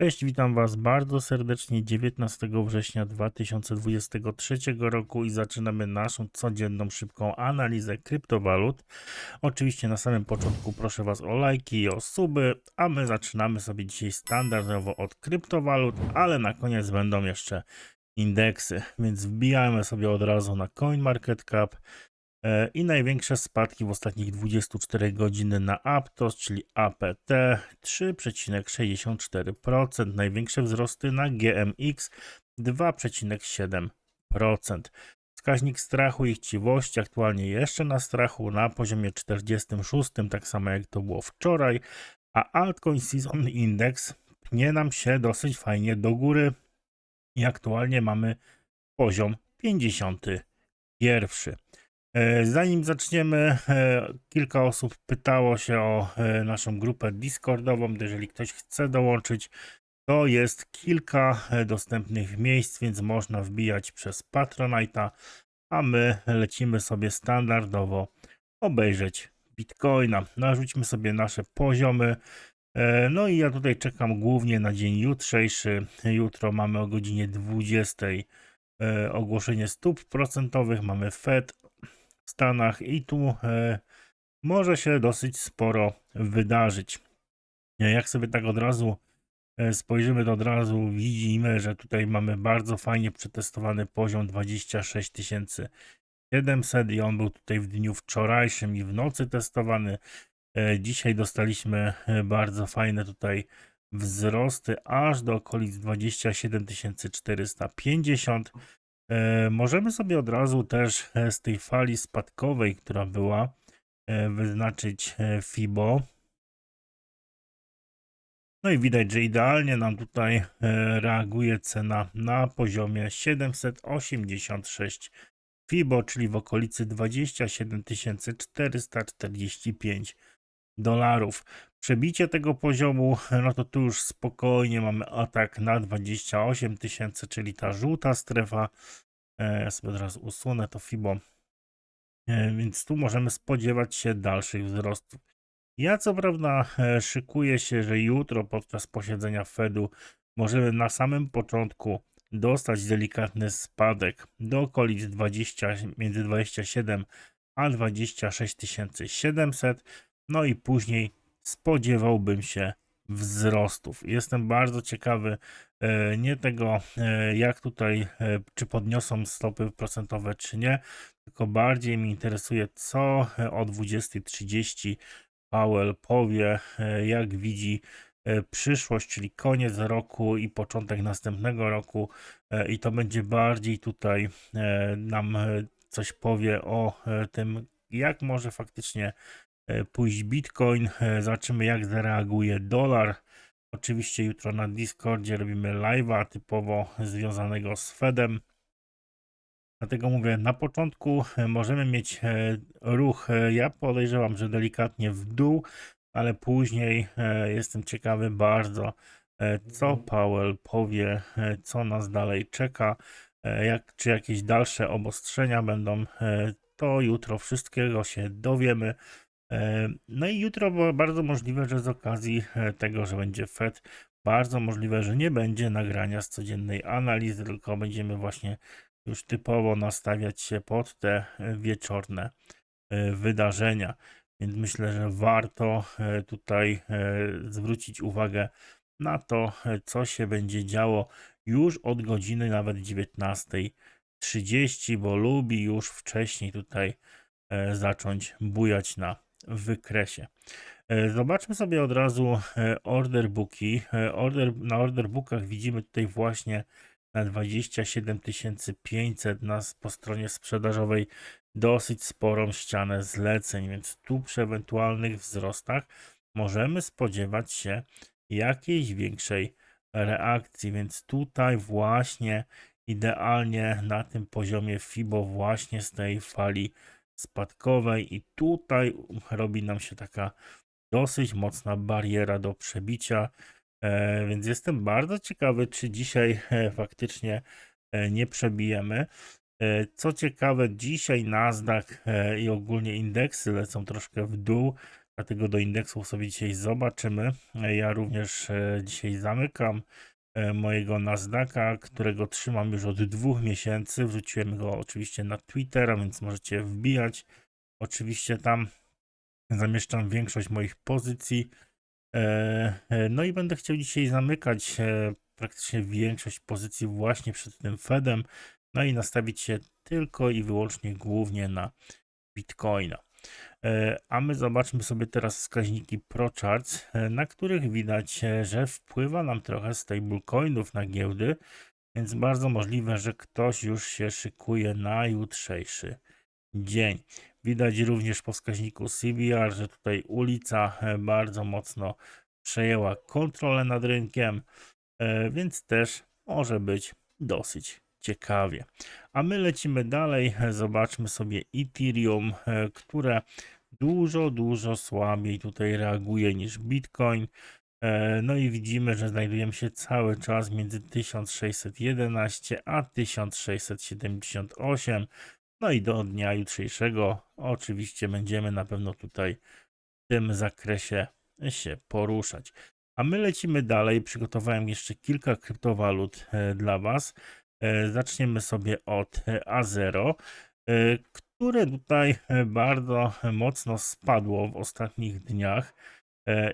Cześć, witam Was bardzo serdecznie 19 września 2023 roku i zaczynamy naszą codzienną szybką analizę kryptowalut. Oczywiście na samym początku proszę Was o lajki i o suby, a my zaczynamy sobie dzisiaj standardowo od kryptowalut, ale na koniec będą jeszcze indeksy, więc wbijamy sobie od razu na CoinMarketCap. E, I największe spadki w ostatnich 24 godziny na Aptos, czyli APT 3,64%. Największe wzrosty na GMX 2,7%. Wskaźnik strachu i chciwości aktualnie jeszcze na strachu na poziomie 46, tak samo jak to było wczoraj, a Altcoin Season Index pnie nam się dosyć fajnie do góry i aktualnie mamy poziom 51. E, Zanim zaczniemy, e, kilka osób pytało się o e, naszą grupę Discordową. Jeżeli ktoś chce dołączyć, to jest kilka dostępnych miejsc, więc można wbijać przez Patronite'a, a my lecimy sobie standardowo obejrzeć Bitcoina. Narzućmy sobie nasze poziomy. No i ja tutaj czekam głównie na dzień jutrzejszy. Jutro mamy o godzinie 20 e, ogłoszenie stóp procentowych, mamy Fed Stanach i tu e, może się dosyć sporo wydarzyć. E, Jak sobie tak od razu e, spojrzymy, to od razu widzimy, że tutaj mamy bardzo fajnie przetestowany poziom 26 700 i on był tutaj w dniu wczorajszym i w nocy testowany. Dzisiaj dostaliśmy bardzo fajne tutaj wzrosty aż do okolic 27 450. E, Możemy sobie od razu też e, z tej fali spadkowej, która była, e, wyznaczyć FIBO. No i widać, że idealnie nam tutaj reaguje cena na poziomie 786 FIBO, czyli w okolicy 27 445 dolarów. Przebicie tego poziomu, no to tu już spokojnie mamy atak na 28 tysięcy, czyli ta żółta strefa. E, Ja sobie od razu usunę to FIBO. E, Więc tu możemy spodziewać się dalszych wzrostów. Ja co prawda e, szykuję się, że jutro podczas posiedzenia Fedu możemy na samym początku dostać delikatny spadek do okolic 20, między 27 a 26 700. No i później spodziewałbym się wzrostów. Jestem bardzo ciekawy e, nie tego, e, jak tutaj, e, czy podniosą stopy procentowe, czy nie, tylko bardziej mnie interesuje, co o 20.30 Powell powie, jak widzi przyszłość, czyli koniec roku i początek następnego roku, i to będzie bardziej tutaj nam coś powie o tym, jak może faktycznie pójść Bitcoin. E, Zobaczymy, jak zareaguje dolar. Oczywiście jutro na Discordzie robimy live'a typowo związanego z Fedem. Dlatego mówię, na początku e, możemy mieć e, ruch, e, ja podejrzewam, że delikatnie w dół, ale później e, jestem ciekawy bardzo, e, co Powell powie, e, co nas dalej czeka, e, jak, czy jakieś dalsze obostrzenia będą, e, to jutro wszystkiego się dowiemy. E, No i jutro bardzo możliwe, że z okazji e, tego, że będzie Fed, bardzo możliwe, że nie będzie nagrania z codziennej analizy, tylko będziemy właśnie już typowo nastawiać się pod te e, wieczorne wydarzenia. Więc myślę, że warto tutaj zwrócić uwagę na to, co się będzie działo już od godziny nawet 19.30, bo lubi już wcześniej tutaj zacząć bujać na wykresie. E, Zobaczmy sobie od razu e, order booki. E, Order, na order bookach widzimy tutaj właśnie na 27 500 nas po stronie sprzedażowej dosyć sporą ścianę zleceń, więc tu przy ewentualnych wzrostach możemy spodziewać się jakiejś większej reakcji, więc tutaj właśnie idealnie na tym poziomie FIBO właśnie z tej fali spadkowej i tutaj robi nam się taka dosyć mocna bariera do przebicia. E, więc jestem bardzo ciekawy, czy dzisiaj e, faktycznie e, nie przebijemy. Co ciekawe, dzisiaj Nasdaq i ogólnie indeksy lecą troszkę w dół. Dlatego do indeksów sobie dzisiaj zobaczymy. Ja również dzisiaj zamykam mojego Nasdaqa, którego trzymam już od dwóch miesięcy. Wrzuciłem go oczywiście na Twittera, więc możecie wbijać. Oczywiście tam zamieszczam większość moich pozycji. E, e, No i będę chciał dzisiaj zamykać e, praktycznie większość pozycji właśnie przed tym Fedem. No i nastawić się tylko i wyłącznie głównie na Bitcoina. E, A my zobaczmy sobie teraz wskaźniki ProCharts, e, na których widać, e, że wpływa nam trochę stablecoinów na giełdy, więc bardzo możliwe, że ktoś już się szykuje na jutrzejszy dzień. Widać również po wskaźniku CBR, że tutaj ulica bardzo mocno przejęła kontrolę nad rynkiem, więc też może być dosyć ciekawie. A my lecimy dalej. Zobaczmy sobie Ethereum, e, które dużo, dużo słabiej tutaj reaguje niż Bitcoin. E, No i widzimy, że znajdujemy się cały czas między 1611 a 1678. No i do dnia jutrzejszego oczywiście będziemy na pewno tutaj w tym zakresie się poruszać. A my lecimy dalej. Przygotowałem jeszcze kilka kryptowalut e, dla Was. E, Zaczniemy sobie od e, A0, e, które tutaj bardzo mocno spadło w ostatnich dniach.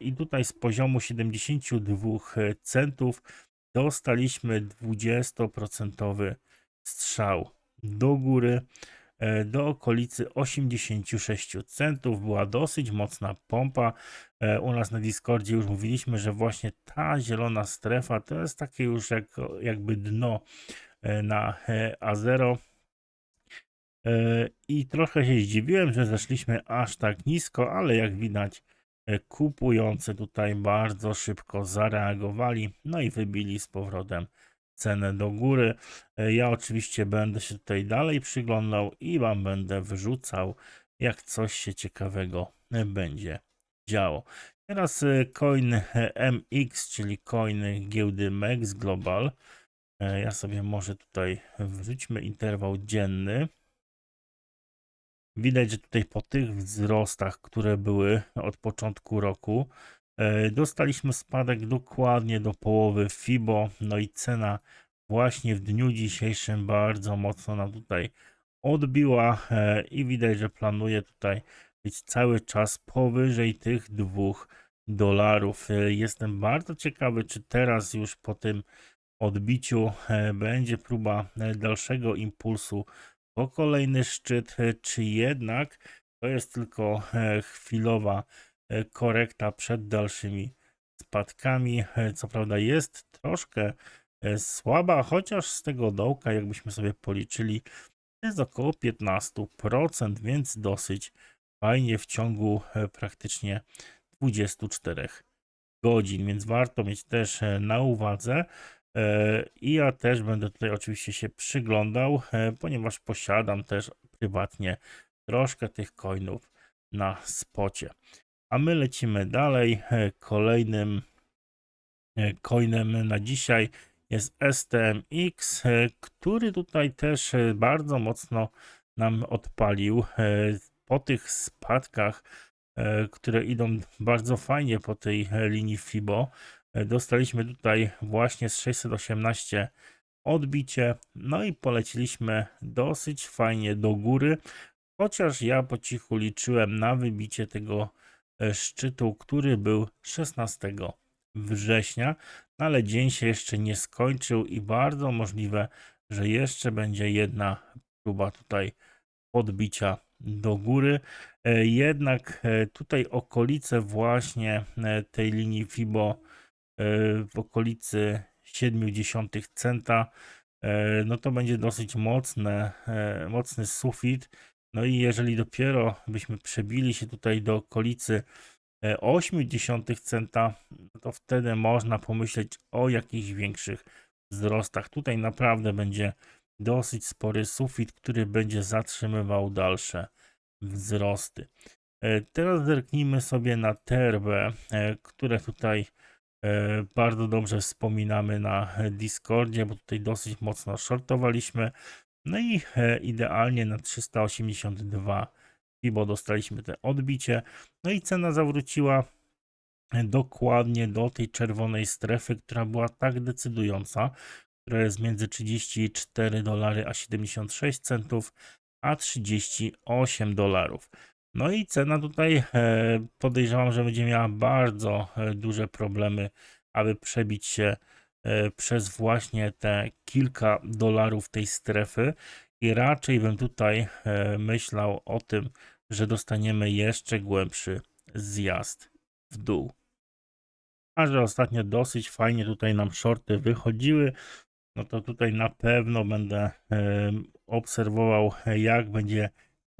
I tutaj z poziomu 72 centów dostaliśmy 20% strzał do góry do okolicy 86 centów. Była dosyć mocna pompa. U nas na Discordzie już mówiliśmy, że właśnie ta zielona strefa to jest takie już jak, jakby dno na e, A0. E, I trochę się zdziwiłem, że zeszliśmy aż tak nisko, ale jak widać, e, kupujący tutaj bardzo szybko zareagowali, no i wybili z powrotem cenę do góry. E, Ja oczywiście będę się tutaj dalej przyglądał i Wam będę wyrzucał, jak coś się ciekawego e, będzie działo. Teraz e, coin e, MX, czyli coin giełdy MEX Global. E, Ja sobie może tutaj wrzućmy interwał dzienny. Widać, że tutaj po tych wzrostach, które były od początku roku, e, dostaliśmy spadek dokładnie do połowy FIBO. No i cena właśnie w dniu dzisiejszym bardzo mocno nam tutaj odbiła e, i widać, że planuje tutaj być cały czas powyżej tych dwóch dolarów. Jestem bardzo ciekawy, czy teraz już po tym odbiciu e, będzie próba e, dalszego impulsu po kolejny szczyt, e, czy jednak to jest tylko chwilowa korekta przed dalszymi spadkami. Co prawda jest troszkę słaba, chociaż z tego dołka, jakbyśmy sobie policzyli, jest około 15%, więc dosyć fajnie w ciągu praktycznie 24 godzin, więc warto mieć też na uwadze. E, I ja też będę tutaj oczywiście się przyglądał, e, ponieważ posiadam też prywatnie troszkę tych coinów na spocie. A my lecimy dalej. E, Kolejnym coinem na dzisiaj jest STMX, który tutaj też bardzo mocno nam odpalił po tych spadkach, które idą bardzo fajnie po tej linii FIBO. E, Dostaliśmy tutaj właśnie z 618 odbicie, no i poleciliśmy dosyć fajnie do góry, chociaż ja po cichu liczyłem na wybicie tego e, szczytu, który był 16 września, no ale dzień się jeszcze nie skończył i bardzo możliwe, że jeszcze będzie jedna próba tutaj podbicia do góry. E, Jednak tutaj okolice właśnie tej linii FIBO w okolicy 0,7 centa, e, no to będzie dosyć mocne, e, mocny sufit. No i jeżeli dopiero byśmy przebili się tutaj do okolicy e, 0,8 centa, no to wtedy można pomyśleć o jakichś większych wzrostach. Tutaj naprawdę będzie dosyć spory sufit, który będzie zatrzymywał dalsze wzrosty. E, Teraz zerknijmy sobie na Terbę, e, które tutaj e, bardzo dobrze wspominamy na Discordzie, bo tutaj dosyć mocno shortowaliśmy. No i e, idealnie na 382 FIBO dostaliśmy te odbicie, no i cena zawróciła dokładnie do tej czerwonej strefy, która była tak decydująca, która jest między 34 dolary a 76 centów, a 38 dolarów. No i cena tutaj e, podejrzewam, że będzie miała bardzo e, duże problemy, aby przebić się e, przez właśnie te kilka dolarów tej strefy i raczej bym tutaj myślał o tym, że dostaniemy jeszcze głębszy zjazd w dół. A że ostatnio dosyć fajnie tutaj nam shorty wychodziły, no to tutaj na pewno będę obserwował, jak będzie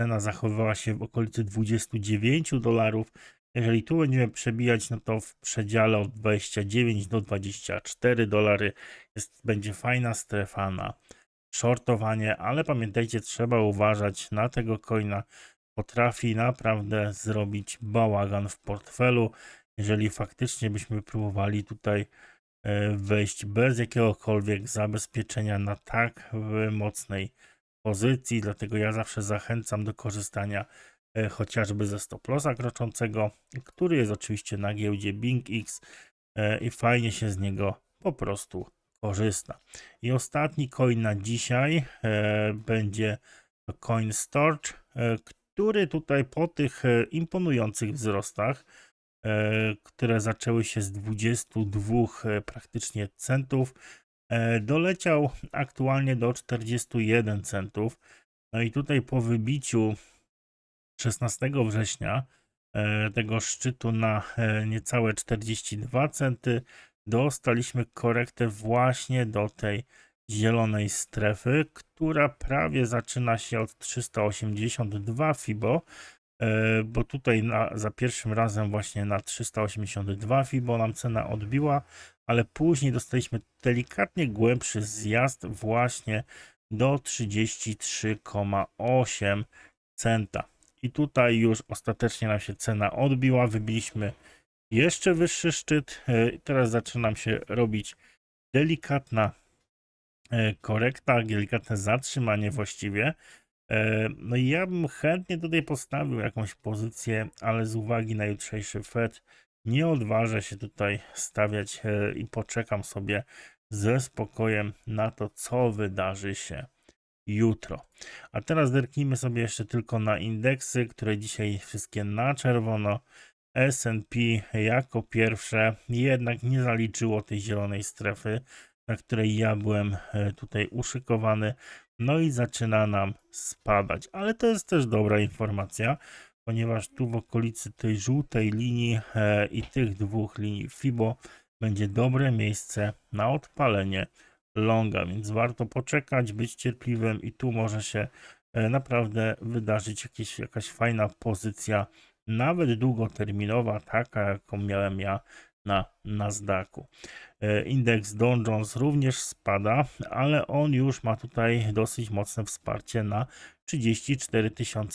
cena zachowywała się w okolicy 29 dolarów. Jeżeli tu będziemy przebijać, no to w przedziale od 29 do 24 dolary jest, będzie fajna strefa na shortowanie, ale pamiętajcie, trzeba uważać na tego coina. Potrafi naprawdę zrobić bałagan w portfelu, jeżeli faktycznie byśmy próbowali tutaj e, wejść bez jakiegokolwiek zabezpieczenia na tak mocnej pozycji, dlatego ja zawsze zachęcam do korzystania e, chociażby ze stop lossa kroczącego, który jest oczywiście na giełdzie BingX e, i fajnie się z niego po prostu korzysta. I ostatni coin na dzisiaj e, będzie coin Storch, który tutaj po tych imponujących wzrostach, które zaczęły się z 22 e, praktycznie centów, doleciał aktualnie do 41 centów. No i tutaj po wybiciu 16 września e, tego szczytu na e, niecałe 42 centy dostaliśmy korektę właśnie do tej zielonej strefy, która prawie zaczyna się od 382 FIBO, e, bo tutaj na, za pierwszym razem właśnie na 382 FIBO nam cena odbiła, ale później dostaliśmy delikatnie głębszy zjazd właśnie do 33,8 centa. I tutaj już ostatecznie nam się cena odbiła, wybiliśmy jeszcze wyższy szczyt. E, Teraz zaczynam się robić delikatna e, korekta, delikatne zatrzymanie właściwie. E, No i ja bym chętnie tutaj postawił jakąś pozycję, ale z uwagi na jutrzejszy Fed nie odważę się tutaj stawiać e, i poczekam sobie ze spokojem na to, co wydarzy się jutro. A teraz zerknijmy sobie jeszcze tylko na indeksy, które dzisiaj wszystkie na czerwono. S&P jako pierwsze jednak nie zaliczyło tej zielonej strefy, na której ja byłem e, tutaj uszykowany. No i zaczyna nam spadać, ale to jest też dobra informacja, ponieważ tu w okolicy tej żółtej linii e, i tych dwóch linii FIBO będzie dobre miejsce na odpalenie longa, więc warto poczekać, być cierpliwym i tu może się e, naprawdę wydarzyć jakieś, jakaś fajna pozycja, nawet długoterminowa, taka jaką miałem ja na Nasdaqu. E, Indeks Dow Jones również spada, ale on już ma tutaj dosyć mocne wsparcie na 34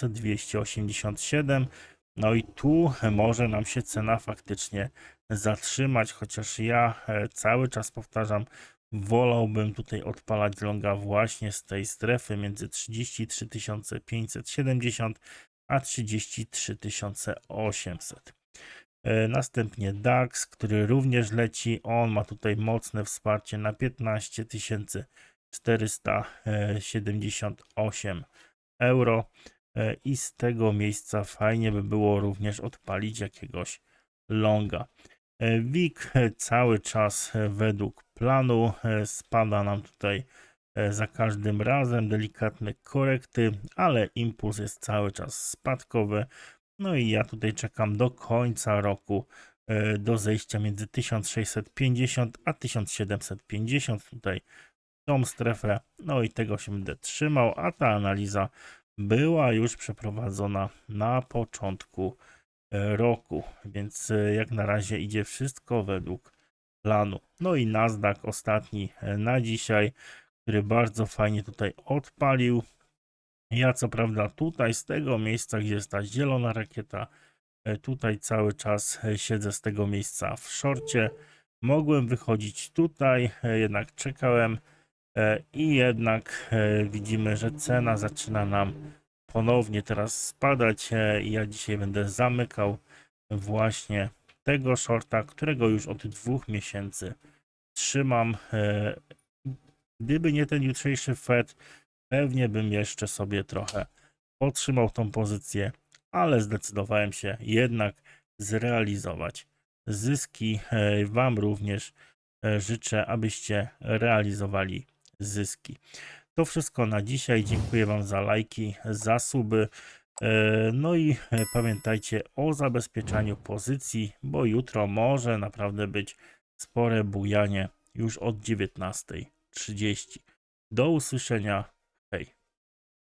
287. No i tu może nam się cena faktycznie zatrzymać, chociaż ja e, cały czas powtarzam, wolałbym tutaj odpalać longa właśnie z tej strefy między 33 570 a 33 800. E, Następnie DAX, który również leci. On ma tutaj mocne wsparcie na 15 478 euro. E, I z tego miejsca fajnie by było również odpalić jakiegoś longa. E, WIG cały czas e, według planu e, spada nam tutaj e, za każdym razem delikatne korekty, ale impuls jest cały czas spadkowy. No i ja tutaj czekam do końca roku e, do zejścia między 1650 a 1750 tutaj tą strefę. No i tego się będę trzymał, a ta analiza była już przeprowadzona na początku e, roku, więc e, jak na razie idzie wszystko według planu. No i Nasdaq ostatni na dzisiaj, który bardzo fajnie tutaj odpalił. Ja co prawda tutaj z tego miejsca, gdzie jest ta zielona rakieta, e, tutaj cały czas e, siedzę z tego miejsca w szorcie. Mogłem wychodzić tutaj, e, jednak czekałem i jednak widzimy, że cena zaczyna nam ponownie teraz spadać ja dzisiaj będę zamykał właśnie tego shorta, którego już od dwóch miesięcy trzymam. Gdyby nie ten jutrzejszy Fed, pewnie bym jeszcze sobie trochę podtrzymał tą pozycję, ale zdecydowałem się jednak zrealizować zyski. E, Wam również e, życzę, abyście realizowali zyski. To wszystko na dzisiaj. Dziękuję Wam za lajki, za suby. E, No i pamiętajcie o zabezpieczaniu pozycji, bo jutro może naprawdę być spore bujanie już od 19.30. Do usłyszenia. Hey.